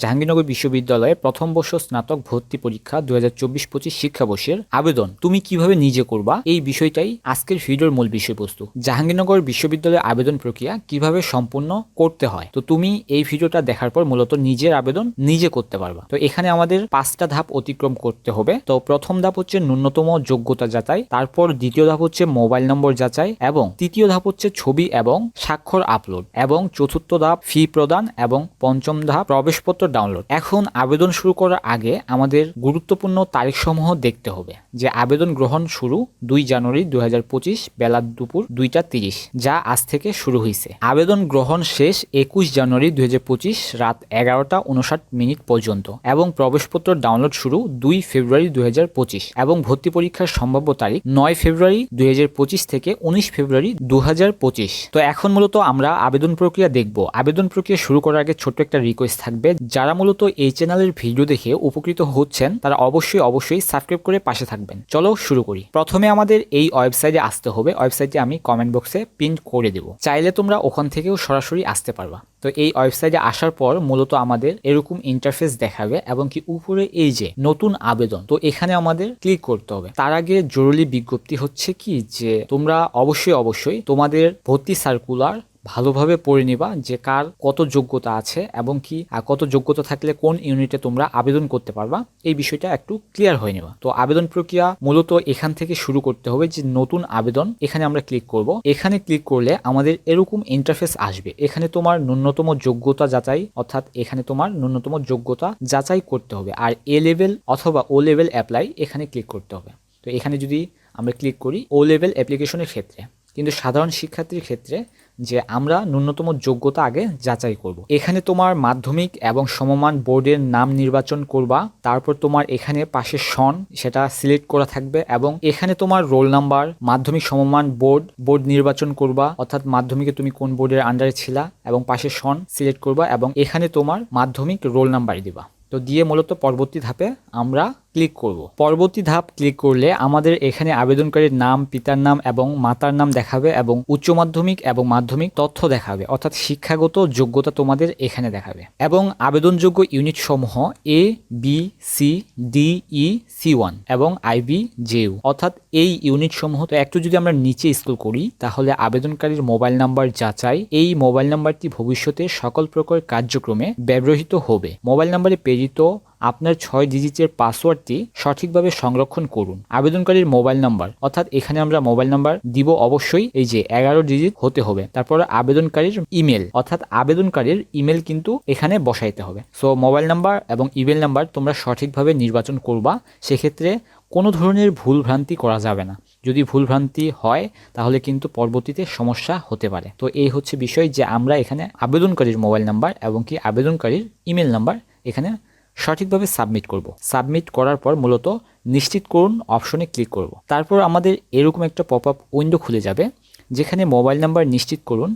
জাহাঙ্গীরনগর বিশ্ববিদ্যালয়ে প্রথম বর্ষ স্নাতক ভর্তি পরীক্ষা দু হাজার চব্বিশ পঁচিশ শিক্ষাবর্ষের আবেদন। তুমি কীভাবে নিজে করবা? এই বিষয়টাই আজকের ভিডিওর মূল বিষয়বস্তু। জাহাঙ্গীরনগর বিশ্ববিদ্যালয়ের আবেদন প্রক্রিয়া কীভাবে সম্পূর্ণ করতে হয়? তো তুমি এই ভিডিওটা দেখার পর মূলত নিজের আবেদন নিজে করতে পারবা। তো এখানে আমাদের পাঁচটা ধাপ অতিক্রম করতে হবে। তো প্রথম ধাপ হচ্ছে ন্যূনতম যোগ্যতা যাচাই, তারপর দ্বিতীয় ধাপ হচ্ছে মোবাইল নম্বর যাচাই এবং তৃতীয় ধাপ হচ্ছে ছবি এবং স্বাক্ষর আপলোড এবং চতুর্থ ধাপ ফি প্রদান এবং পঞ্চম ধাপ প্রবেশপত্র ডাউনলোড এখন আবেদন শুরু করার আগে আমাদের গুরুত্বপূর্ণ তারিখসমূহ দেখতে হবে, যে আবেদন গ্রহণ শুরু দুই জানুয়ারি দু হাজার পঁচিশ বেলা দুপুর দুইটা তিরিশ, যা আজ থেকে শুরু হয়েছে আবেদন গ্রহণ শেষ একুশ জানুয়ারি দু হাজার পঁচিশ রাত এগারোটা উনষাট মিনিট পর্যন্ত এবং প্রবেশপত্র ডাউনলোড শুরু দুই ফেব্রুয়ারি দুই হাজার পঁচিশ এবং ভর্তি পরীক্ষার সম্ভাব্য তারিখ নয় ফেব্রুয়ারি দুই হাজার পঁচিশ থেকে উনিশ ফেব্রুয়ারি দু হাজার পঁচিশ। তো এখন মূলত আমরা আবেদন প্রক্রিয়া দেখব। আবেদন প্রক্রিয়া শুরু করার আগে ছোট্ট একটা রিকোয়েস্ট থাকবে যারা মূলত এই চ্যানেলের ভিডিও দেখে উপকৃত হচ্ছেন, তারা অবশ্যই অবশ্যই সাবস্ক্রাইব করে পাশে থাকবেন। চলো শুরু করি। প্রথমে আমাদের এই ওয়েবসাইটে আসতে হবে। ওয়েবসাইটে আমি কমেন্ট বক্সে পিন করে দেব। চাইলে তোমরা ওখান থেকেও সরাসরি আসতে পারবা। তো এই ওয়েবসাইটে আসার পর মূলত আমাদের এরকম ইন্টারফেস দেখাবে এবং কি উপরে এই যে নতুন আবেদন, তো এখানে আমাদের ক্লিক করতে হবে। তার আগে জরুরি বিজ্ঞপ্তি হচ্ছে কি? যে তোমরা অবশ্যই অবশ্যই তোমাদের ভর্তি সার্কুলার ভালোভাবে পড়ে নিবা যে কার কত যোগ্যতা আছে এবং কি কত যোগ্যতা থাকলে কোন ইউনিটে তোমরা আবেদন করতে পারবা, এই বিষয়টা একটু ক্লিয়ার হয়ে নেবা। তো আবেদন প্রক্রিয়া মূলত এখান থেকে শুরু করতে হবে যে নতুন আবেদন এখানে আমরা ক্লিক করব। এখানে ক্লিক করলে আমাদের এরকম ইন্টারফেস আসবে। এখানে তোমার ন্যূনতম যোগ্যতা যাচাই, অর্থাৎ এখানে তোমার ন্যূনতম যোগ্যতা যাচাই করতে হবে। আর এ লেভেল অথবা ও লেভেল অ্যাপ্লাই এখানে ক্লিক করতে হবে। তো এখানে যদি আমরা ক্লিক করি ও লেভেল অ্যাপ্লিকেশনের ক্ষেত্রে, কিন্তু সাধারণ শিক্ষার্থীর ক্ষেত্রে যে আমরা ন্যূনতম যোগ্যতা আগে যাচাই করব। এখানে তোমার মাধ্যমিক এবং সমমান বোর্ডের নাম নির্বাচন করবা, তারপর তোমার এখানে পাশে সন, সেটা সিলেক্ট করা থাকবে এবং এখানে তোমার রোল নাম্বার, মাধ্যমিক সমমান বোর্ড বোর্ড নির্বাচন করবা, অর্থাৎ মাধ্যমিকে তুমি কোন বোর্ডের আন্ডারে ছিলা এবং পাশে সন সিলেক্ট করবা এবং এখানে তোমার মাধ্যমিক রোল নাম্বার দিবা তো দিয়ে মূলত পরবর্তী ধাপে আমরা ক্লিক করব। পরবর্তী ধাপ ক্লিক করলে আমাদের এখানে আবেদনকারীর নাম, পিতার নাম এবং মাতার নাম দেখাবে এবং উচ্চ মাধ্যমিক এবং মাধ্যমিক তথ্য দেখাবে। অর্থাৎ শিক্ষাগত যোগ্যতা তোমাদের এখানে দেখাবে। এবং আবেদনযোগ্য ইউনিট সমূহ A B C D E C one এবং আইবি জেউ অর্থাৎ এই ইউনিট সমূহ তো একটু যদি আমরা নিচে স্কুল করি, তাহলে আবেদনকারীর মোবাইল নাম্বার যাচাই এই মোবাইল নাম্বারটি ভবিষ্যতে সকল প্রকার কার্যক্রমে ব্যবহৃত হবে। মোবাইল নাম্বারে প্রেরিত আপনার ছয় ডিজিটের পাসওয়ার্ডটি সঠিকভাবে সংরক্ষণ করুন। আবেদনকারীর মোবাইল নাম্বার অর্থাৎ এখানে আমরা মোবাইল নাম্বার দিব অবশ্যই, এই যে এগারো ডিজিট হতে হবে। তারপর আবেদনকারীর ইমেল অর্থাৎ আবেদনকারীর ইমেল কিন্তু এখানে বসাইতে হবে। সো মোবাইল নাম্বার এবং ইমেল নাম্বার তোমরা সঠিকভাবে নির্বাচন করবা, সেক্ষেত্রে কোনো ধরনের ভুল ভ্রান্তি করা যাবে না। যদি ভুল ভ্রান্তি হয়, তাহলে কিন্তু পরবর্তীতে সমস্যা হতে পারে। তো এই হচ্ছে বিষয় যে আমরা এখানে আবেদনকারীর মোবাইল নাম্বার এবং কি আবেদনকারীর ইমেল নাম্বার এখানে সঠিকভাবে সাবমিট করব। সাবমিট করার পর মূলত নিশ্চিত করুন অপশনে ক্লিক করব। তারপর আমাদের এরকম একটা পপ আপ উইন্ডো খুলে যাবে, যেখানে মোবাইল নাম্বার নিশ্চিত করুন,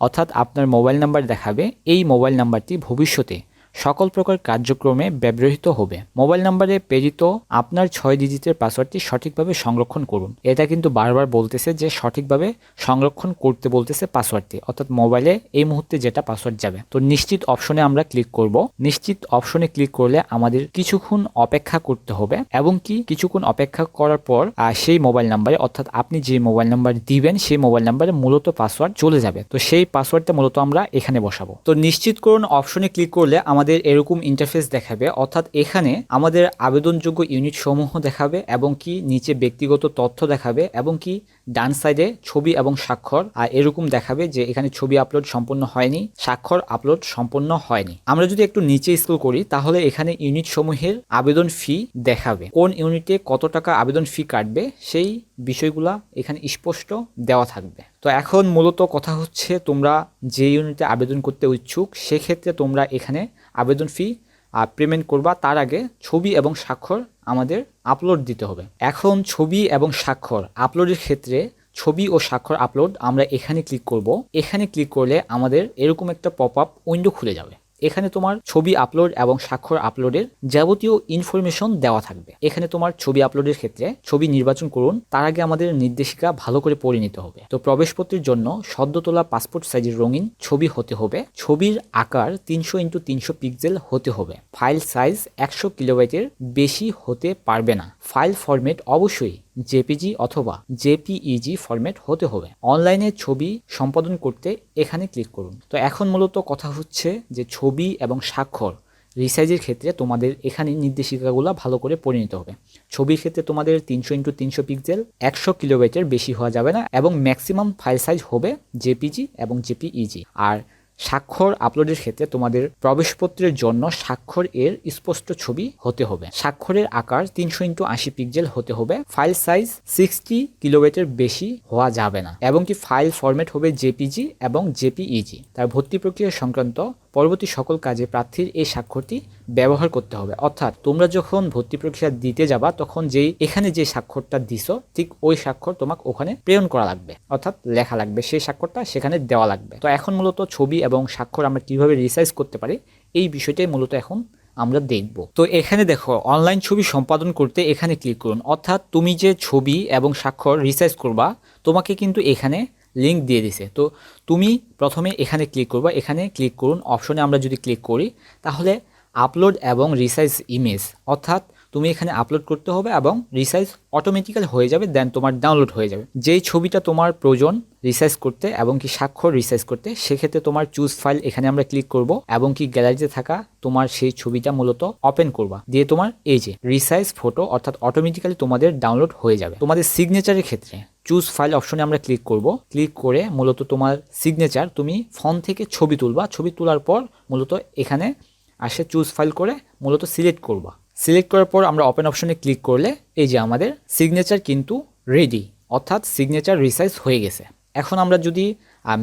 অর্থাৎ আপনার মোবাইল নাম্বার দেখাবে। এই মোবাইল নাম্বারটি ভবিষ্যতে সকল প্রকার কার্যক্রমে ব্যবহৃত হবে। মোবাইল নাম্বারে প্রেরিত আপনার ছয় ডিজিটের পাসওয়ার্ডটি সঠিকভাবে সংরক্ষণ করুন। এটা কিন্তু বারবার বলতেছে যে সঠিকভাবে সংরক্ষণ করতে বলতেছে পাসওয়ার্ডটি। অর্থাৎ মোবাইলে এই মুহূর্তে যেটা পাসওয়ার্ড যাবে। তো নিশ্চিত অপশনে আমরা ক্লিক করব। নিশ্চিত অপশনে ক্লিক করলে আমাদের কিছুক্ষণ অপেক্ষা করতে হবে এবং কি কিছুক্ষণ অপেক্ষা করার পর সেই মোবাইল নাম্বারে, অর্থাৎ আপনি যে মোবাইল নাম্বার দিবেন, সেই মোবাইল নাম্বারে মূলত পাসওয়ার্ড চলে যাবে। তো সেই পাসওয়ার্ডটা মূলত আমরা এখানে বসাবো। তো নিশ্চিত করুন, অপশনে ক্লিক করলে আমাদের আমাদের এরকম ইন্টারফেস দেখাবে, অর্থাৎ এখানে আমাদের আবেদনযোগ্য ইউনিট সমূহ দেখাবে এবং কি নিচে ব্যক্তিগত তথ্য দেখাবে এবং কি ডান সাইডে ছবি এবং স্বাক্ষর, আর এরকম দেখাবে যে এখানে ছবি আপলোড সম্পূর্ণ হয়নি, স্বাক্ষর আপলোড সম্পূর্ণ হয়নি। আমরা যদি একটু নিচে স্কুল করি, তাহলে এখানে ইউনিট সমূহের আবেদন ফি দেখাবে। কোন ইউনিটে কত টাকা আবেদন ফি কাটবে, সেই বিষয়গুলা এখানে স্পষ্ট দেওয়া থাকবে। তো এখন মূলত কথা হচ্ছে, তোমরা যে ইউনিটে আবেদন করতে ইচ্ছুক, সেক্ষেত্রে তোমরা এখানে আবেদন ফি পেমেন্ট করবা। তার আগে ছবি এবং স্বাক্ষর আমাদের আপলোড দিতে হবে। এখন ছবি এবং স্বাক্ষর আপলোডের ক্ষেত্রে ছবি ও স্বাক্ষর আপলোড আমরা এখানে ক্লিক করব। এখানে ক্লিক করলে আমাদের এরকম একটা পপ আপ উইন্ডো খুলে যাবে। এখানে তোমার ছবি আপলোড এবং স্বাক্ষর আপলোডের যাবতীয় ইনফরমেশন দেওয়া থাকবে। এখানে তোমার ছবি আপলোডের ক্ষেত্রে ছবি নির্বাচন করুন, তার আগে আমাদের নির্দেশিকা ভালো করে পড়ে নিতে হবে। তো প্রবেশপত্রের জন্য সদ্য তোলা পাসপোর্ট সাইজের রঙিন ছবি হতে হবে, ছবির আকার তিনশো ইন্টু তিনশো পিক্সেল হতে হবে। ফাইল সাইজ একশো কিলোবাইটের বেশি হতে পারবে না। ফাইল ফরম্যাট অবশ্যই জেপিজি অথবা জেপিইজি ফরম্যাট হতে হবে। অনলাইনে ছবি সম্পাদন করতে এখানে ক্লিক করুন। তো এখন মূলত কথা হচ্ছে যে ছবি এবং স্বাক্ষর রিসাইজের ক্ষেত্রে তোমাদের এখানে নির্দেশিকাগুলো ভালো করে পড়ে নিতে হবে। ছবির ক্ষেত্রে তোমাদের তিনশো ইন্টু তিনশো পিক্সেল একশো কিলোবাইটের বেশি হওয়া যাবে না এবং ম্যাক্সিমাম ফাইল সাইজ হবে জেপিজি এবং জেপিইজি। আর স্বাক্ষর আপলোডের ক্ষেত্রে তোমাদের প্রবেশপত্রের জন্য স্বাক্ষর এর স্পষ্ট ছবি হতে হবে। স্বাক্ষরের আকার তিনশো ইন্টু আশি পিক্সেল হতে হবে। ফাইল সাইজ সিক্সটি কিলোমিটার বেশি হওয়া যাবে না। এবং কি ফাইল ফরম্যাট হবে জেপিজি এবং জেপিইজি তার ভর্তি প্রক্রিয়া সংক্রান্ত পরবর্তী সকল কাজে প্রার্থীর এই স্বাক্ষরটি ব্যবহার করতে হবে। অর্থাৎ তোমরা যখন ভর্তি প্রক্রিয়া দিতে যাবা, তখন যেই এখানে যে স্বাক্ষরটা দিছো, ঠিক ওই স্বাক্ষর তোমাকে ওখানে প্রেরণ করা লাগবে। অর্থাৎ লেখা লাগবে সেই স্বাক্ষরটা সেখানে দেওয়া লাগবে। তো এখন মূলত ছবি এবং স্বাক্ষর আমরা কীভাবে রিসাইজ করতে পারি, এই বিষয়টাই মূলত এখন আমরা দেখব। তো এখানে দেখো অনলাইন ছবি সম্পাদন করতে এখানে ক্লিক করুন। অর্থাৎ তুমি যে ছবি এবং স্বাক্ষর রিসাইজ করবা, তোমাকে কিন্তু এখানে লিঙ্ক দিয়ে দিছে। তো তুমি প্রথমে এখানে ক্লিক করবা। এখানে ক্লিক করুন। অপশনে আমরা যদি ক্লিক করি, তাহলে আপলোড এবং রিসাইজ ইমেজ অর্থাৎ তুমি এখানে আপলোড করতে হবে এবং রিসাইজ অটোমেটিক্যালি হয়ে যাবে দেন তোমার ডাউনলোড হয়ে যাবে। যেই ছবিটা তোমার প্রয়োজন রিসাইজ করতে এবং কি স্বাক্ষর রিসাইজ করতে, সেক্ষেত্রে তোমার চুজ ফাইল এখানে আমরা ক্লিক করব এবং কি গ্যালারিতে থাকা তোমার সেই ছবিটা মূলত ওপেন করবা। দিয়ে তোমার এই যে রিসাইজ ফটো অর্থাৎ অটোমেটিক্যালি তোমাদের ডাউনলোড হয়ে যাবে। তোমাদের সিগনেচারের ক্ষেত্রে চুজ ফাইল অপশনে আমরা ক্লিক করব। ক্লিক করে মূলত তোমার সিগনেচার তুমি ফোন থেকে ছবি তুলবা। ছবি তোলার পর মূলত এখানে আসে চুজ ফাইল করে মূলত সিলেক্ট করবা। সিলেক্ট করার পর আমরা ওপেন অপশনে ক্লিক করলে এই যে আমাদের সিগনেচার কিন্তু রেডি অর্থাৎ সিগনেচার রিসাইজ হয়ে গেছে। এখন আমরা যদি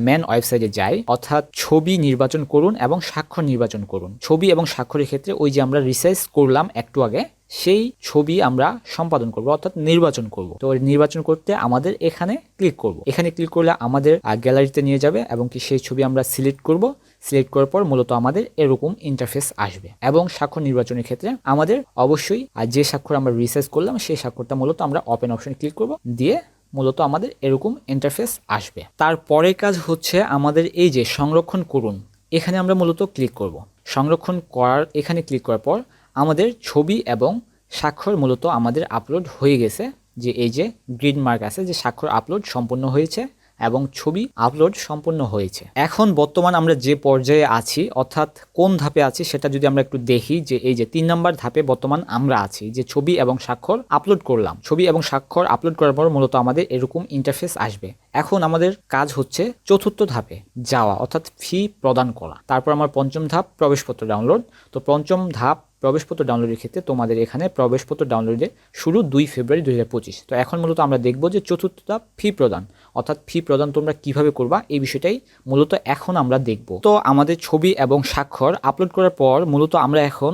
ম্যান ওয়েবসাইটে যাই, অর্থাৎ ছবি নির্বাচন করুন এবং স্বাক্ষর নির্বাচন করুন। ছবি এবং স্বাক্ষরের ক্ষেত্রে ওই যে আমরা রিসাইজ করলাম একটু আগে, সেই ছবি আমরা সম্পাদন করব, অর্থাৎ নির্বাচন করব। তো নির্বাচন করতে আমাদের এখানে ক্লিক করব। এখানে ক্লিক করলে আমাদের গ্যালারিতে নিয়ে যাবে এবং কি সেই ছবি আমরা সিলেক্ট করব। সিলেক্ট করার পর মূলত আমাদের এরকম ইন্টারফেস আসবে এবং স্বাক্ষর নির্বাচনের ক্ষেত্রে আমাদের অবশ্যই, আর যে স্বাক্ষর আমরা রিসার্চ করলাম, সেই স্বাক্ষরটা মূলত আমরা ওপেন অপশনে ক্লিক করব, দিয়ে মূলত আমাদের এরকম ইন্টারফেস আসবে। তারপরের কাজ হচ্ছে আমাদের এই যে সংরক্ষণ করুন, এখানে আমরা মূলত ক্লিক করব। সংরক্ষণ করার, এখানে ক্লিক করার পর আমাদের ছবি এবং স্বাক্ষর মূলত আমাদের আপলোড হয়ে গেছে, যে এই যে গ্রিন মার্ক আছে, যে স্বাক্ষর আপলোড সম্পূর্ণ হয়েছে। এবং ছবি আপলোড সম্পূর্ণ হয়েছে। এখন বর্তমান আমরা যে পর্যায়ে আছি, অর্থাৎ কোন ধাপে আছি সেটা যদি আমরা একটু দেখি যে এই যে তিন নম্বর ধাপে বর্তমান আমরা আছি, যে ছবি এবং স্বাক্ষর আপলোড করলাম। ছবি এবং স্বাক্ষর আপলোড করার পর মূলত আমাদের এরকম ইন্টারফেস আসবে। এখন আমাদের কাজ হচ্ছে চতুর্থ ধাপে যাওয়া, অর্থাৎ ফি প্রদান করা। তারপর আমার পঞ্চম ধাপ প্রবেশপত্র ডাউনলোড তো পঞ্চম ধাপ প্রবেশপত্র ডাউনলোডের ক্ষেত্রে তোমাদের এখানে প্রবেশপত্র ডাউনলোডের শুরু দুই ফেব্রুয়ারি দু হাজার পঁচিশ। তো এখন মূলত আমরা দেখব যে চতুর্থ ধাপ ফি প্রদান, অর্থাৎ ফি প্রদান তোমরা কীভাবে করবা এই বিষয়টাই মূলত এখন আমরা দেখব। তো আমাদের ছবি এবং স্বাক্ষর আপলোড করার পর মূলত আমরা এখন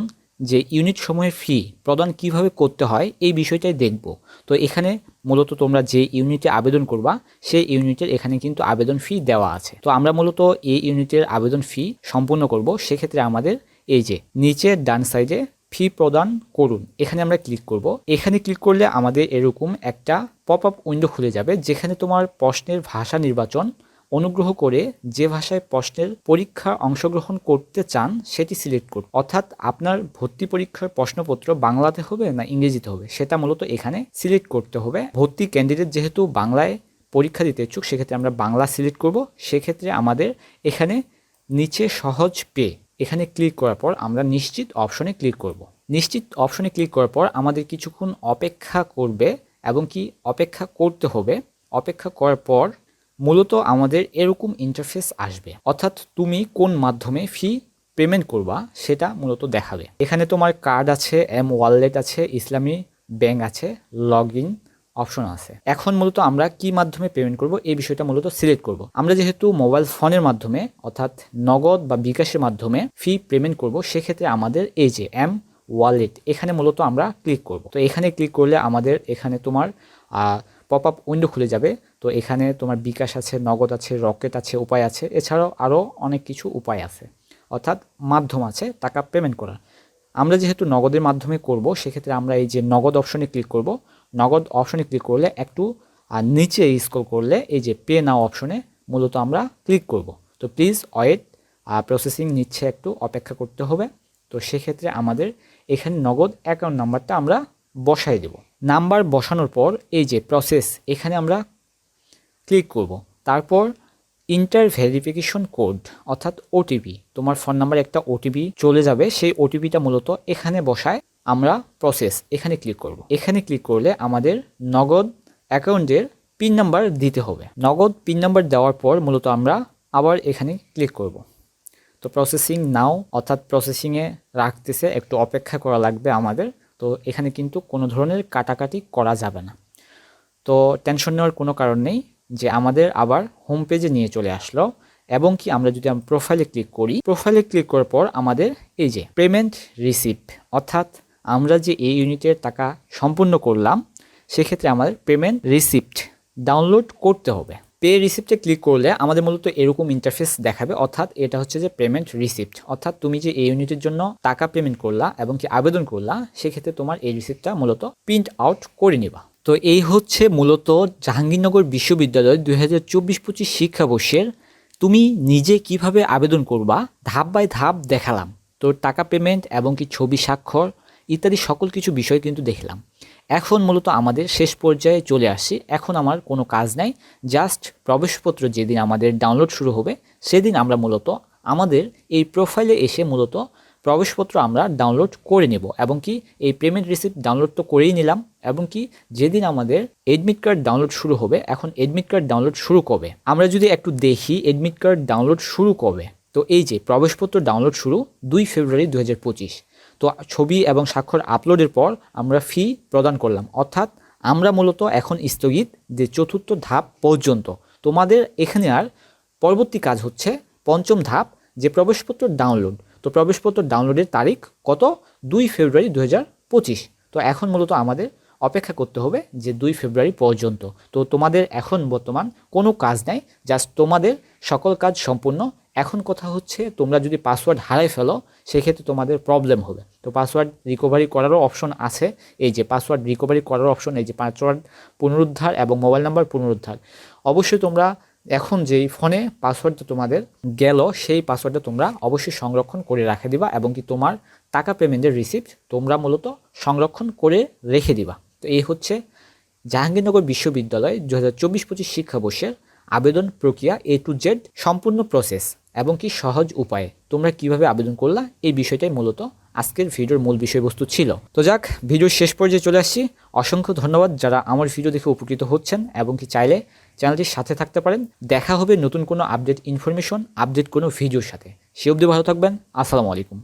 যে ইউনিট সময়ের ফি প্রদান কীভাবে করতে হয় এই বিষয়টাই দেখব। তো এখানে মূলত তোমরা যে ইউনিটে আবেদন করবা, সেই ইউনিটের এখানে কিন্তু আবেদন ফি দেওয়া আছে। তো আমরা মূলত এই ইউনিটের আবেদন ফি সম্পূর্ণ করব। সেক্ষেত্রে আমাদের এই যে, নিচের ডান সাইডে ফি প্রদান করুন। এখানে আমরা ক্লিক করব। এখানে ক্লিক করলে আমাদের এরকম একটা পপ আপ উইন্ডো খুলে যাবে, যেখানে তোমার প্রশ্নের ভাষা নির্বাচন অনুগ্রহ করে যে ভাষায় প্রশ্নের পরীক্ষা অংশগ্রহণ করতে চান, সেটি সিলেক্ট করুন। অর্থাৎ আপনার ভর্তি পরীক্ষার প্রশ্নপত্র বাংলাতে হবে না ইংরেজিতে হবে? সেটা মূলত এখানে সিলেক্ট করতে হবে। ভর্তি ক্যান্ডিডেট যেহেতু বাংলায় পরীক্ষা দিতে ইচ্ছুক, সেক্ষেত্রে আমরা বাংলা সিলেক্ট করব। সেক্ষেত্রে আমাদের এখানে নিচে সহজ পে এখানে ক্লিক করার পর আমরা নিশ্চিত অপশনে ক্লিক করব। নিশ্চিত অপশনে ক্লিক করার পর আমাদের কিছুক্ষণ অপেক্ষা করবে এবং কি অপেক্ষা করতে হবে। অপেক্ষা করার পর মূলত আমাদের এরকম ইন্টারফেস আসবে। অর্থাৎ তুমি কোন মাধ্যমে ফি পেমেন্ট করবা সেটা মূলত দেখাবে। এখানে তোমার কার্ড আছে এম ওয়ালেট আছে, ইসলামী ব্যাংক আছে লগ ইন অপশন আছে। এখন মূলত আমরা কি মাধ্যমে পেমেন্ট করব, এই বিষয়টা মূলত সিলেক্ট করব। আমরা যেহেতু মোবাইল ফোনের মাধ্যমে, অর্থাৎ নগদ বা বিকাশের মাধ্যমে ফি পেমেন্ট করব, সেক্ষেত্রে আমাদের এই যে এম ওয়ালেট এখানে মূলত আমরা ক্লিক করব। তো এখানে ক্লিক করলে আমাদের এখানে তোমার পপ আপ উইন্ডো খুলে যাবে। তো এখানে তোমার বিকাশ আছে, নগদ আছে রকেট আছে, উপায় আছে। এছাড়াও আরও অনেক কিছু উপায় আছে। অর্থাৎ মাধ্যম আছে, টাকা পেমেন্ট করার। আমরা যেহেতু নগদের মাধ্যমে করব, সেক্ষেত্রে আমরা এই যে নগদ অপশনে ক্লিক করব নগদ অপশনে ক্লিক করলে একটু, আর নিচে স্ক্রল করলে এই যে পে নাও অপশনে মূলত আমরা ক্লিক করব। তো প্লিজ ওয়েট প্রসেসিং নিচ্ছে একটু অপেক্ষা করতে হবে। তো সেক্ষেত্রে আমাদের এখানে নগদ অ্যাকাউন্ট নাম্বারটা আমরা বসাই দেব। নাম্বার বসানোর পর এই যে প্রসেস এখানে আমরা ক্লিক করব। তারপর ইন্টার ভেরিফিকেশন কোড অর্থাৎ ওটিপি তোমার ফোন নাম্বারে একটা ওটিপি চলে যাবে। সেই ওটিপিটা মূলত এখানে বসায়। আমরা প্রসেস এখানে ক্লিক করব। এখানে ক্লিক করলে আমাদের নগদ অ্যাকাউন্টের পিন নাম্বার দিতে হবে। নগদ পিন নাম্বার দেওয়ার পর মূলত আমরা আবার এখানে ক্লিক করব। তো প্রসেসিং নাও অর্থাৎ প্রসেসিংয়ে রাখতেছে, একটু অপেক্ষা করা লাগবে আমাদের। তো এখানে কিন্তু কোনো ধরনের কাটাকাটি করা যাবে না। তো টেনশন নেওয়ার কোনো কারণ নেই যে আমাদের আবার হোম পেজে নিয়ে চলে আসলো এবং কি আমরা যদি প্রোফাইলে ক্লিক করি প্রোফাইলে ক্লিক করার পর আমাদের এই যে পেমেন্ট রিসিপ্ট অর্থাৎ আমরা যে এই ইউনিটের টাকা সম্পূর্ণ করলাম, সেক্ষেত্রে আমাদের পেমেন্ট রিসিপ্ট ডাউনলোড করতে হবে। পে রিসিপ্টে ক্লিক করলে আমাদের মূলত এরকম ইন্টারফেস দেখাবে, অর্থাৎ এটা হচ্ছে যে পেমেন্ট রিসিপ্ট অর্থাৎ তুমি যে এই ইউনিটের জন্য টাকা পেমেন্ট করলা এবং কি আবেদন করলা, সেক্ষেত্রে তোমার এই রিসিপ্টটা মূলত প্রিন্ট আউট করে নিবা। তো এই হচ্ছে মূলত জাহাঙ্গীরনগর বিশ্ববিদ্যালয় দুই হাজার চব্বিশ পঁচিশ শিক্ষাবর্ষের তুমি নিজে কীভাবে আবেদন করবা, ধাপ বাই ধাপ দেখালাম। তো টাকা পেমেন্ট এবং কি ছবি স্বাক্ষর ইত্যাদি সকল কিছু বিষয় কিন্তু দেখলাম। এখন মূলত আমাদের শেষ পর্যায়ে চলে আসছি এখন আমার কোনো কাজ নাই। জাস্ট প্রবেশপত্র যেদিন আমাদের ডাউনলোড শুরু হবে, সেদিন আমরা মূলত আমাদের এই প্রোফাইলে এসে মূলত প্রবেশপত্র আমরা ডাউনলোড করে নেব এবং কি এই পেমেন্ট রিসিপ্ট ডাউনলোড তো করেই নিলাম এবং কি যেদিন আমাদের এডমিট কার্ড ডাউনলোড শুরু হবে, এখন এডমিট কার্ড ডাউনলোড শুরু কবে? আমরা যদি একটু দেখি এডমিট কার্ড ডাউনলোড শুরু কবে? তো এই যে প্রবেশপত্র ডাউনলোড শুরু দুই ফেব্রুয়ারি দু হাজার পঁচিশ। তো ছবি এবং স্বাক্ষর আপলোডের পর আমরা ফি প্রদান করলাম। অর্থাৎ আমরা মূলত এখন স্থগিত যে চতুর্থ ধাপ পর্যন্ত। তোমাদের এখানে আর পরবর্তী কাজ হচ্ছে পঞ্চম ধাপ, যে প্রবেশপত্র ডাউনলোড তো প্রবেশপত্র ডাউনলোডের তারিখ কত? দুই ফেব্রুয়ারি দু হাজার পঁচিশ। তো এখন মূলত আমাদের অপেক্ষা করতে হবে যে দুই ফেব্রুয়ারি পর্যন্ত। তো তোমাদের এখন বর্তমান কোনো কাজ নাই জাস্ট তোমাদের সকল কাজ সম্পূর্ণ এখন কথা হচ্ছে তোমরা যদি পাসওয়ার্ড হারাই ফেলো, সেক্ষেত্রে তোমাদের প্রবলেম হবে। তো পাসওয়ার্ড রিকভারি করারও অপশন আছে। এই যে পাসওয়ার্ড রিকভারি করার অপশন এই যে পাসওয়ার্ড পুনরুদ্ধার এবং মোবাইল নাম্বার পুনরুদ্ধার। অবশ্যই তোমরা এখন যেই ফোনে পাসওয়ার্ডটা তোমাদের গেল, সেই পাসওয়ার্ডটা তোমরা অবশ্যই সংরক্ষণ করে রাখে দিবা এবং কি তোমার টাকা পেমেন্টের রিসিপ্ট তোমরা মূলত সংরক্ষণ করে রেখে দিবা। তো এই হচ্ছে জাহাঙ্গীরনগর বিশ্ববিদ্যালয় দু হাজার চব্বিশ পঁচিশ শিক্ষাবর্ষের আবেদন প্রক্রিয়া এ টু জেড সম্পূর্ণ প্রসেস এবং কি সহজ উপায়ে তোমরা কীভাবে আবেদন করলা, এই বিষয়টাই মূলত আজকের ভিডিওর মূল বিষয়বস্তু ছিল। তো যাক, ভিডিওর শেষ পর্যায়ে চলে আসছি। অসংখ্য ধন্যবাদ যারা আমার ভিডিও দেখে উপকৃত হচ্ছেন এবং কি চাইলে চ্যানেলটির সাথে থাকতে পারেন। দেখা হবে নতুন কোনো আপডেট ইনফরমেশন, আপডেট কোনো ভিডিওর সাথে। সে অবধি ভালো থাকবেন। আসসালামু আলাইকুম।